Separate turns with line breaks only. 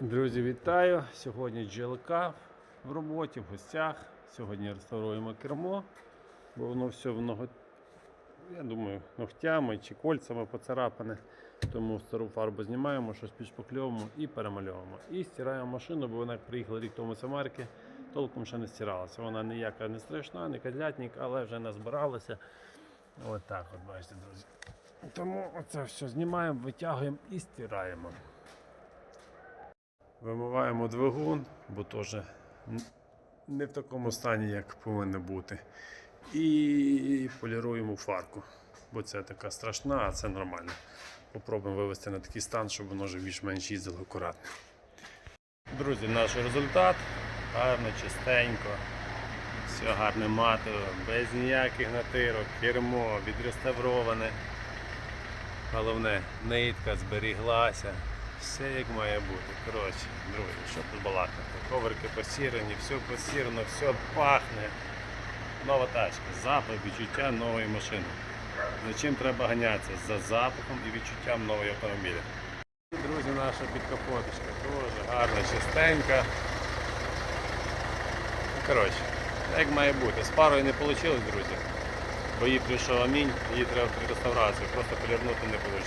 Друзі, вітаю! Сьогодні GLK в роботі, в гостях. Сьогодні реставруємо кермо, бо воно все в ного, я думаю, ногтями чи кольцями поцарапане. Тому стару фарбу знімаємо, щось підшпакльовуємо і перемальовуємо. І стираємо машину, бо вона як приїхала рік тому з Америки, толком ще не стиралася. Вона ніяка не страшна, не кадлятник, але вже назбиралася. Ось так от бачите, друзі. Тому це все знімаємо, витягуємо і стираємо. Вимиваємо двигун, бо теж не в такому стані, як повинно бути. І поліруємо фарку, бо це така страшна, а це нормально. Попробуємо вивести на такий стан, щоб воно вже більш-менш їздило акуратно. Друзі, наш результат гарно, чистенько, все гарне матово, без ніяких натирок, кермо відреставроване. Головне, нитка зберіглася. Все як має бути. Коротше, друзі, що тут балакати? Коврики посірені, все посірено, все пахне. Нова тачка, запах, відчуття нової машини. За чим треба ганятися? За запахом і відчуттям нового автомобіля. Друзі, наша підкапоточка дуже гарна, чистенька. Ну, Коротше, як має бути. З парою не вийшло, друзі. Бо їй прийшов амінь, її треба в реставрацію, просто полірнути не вийде.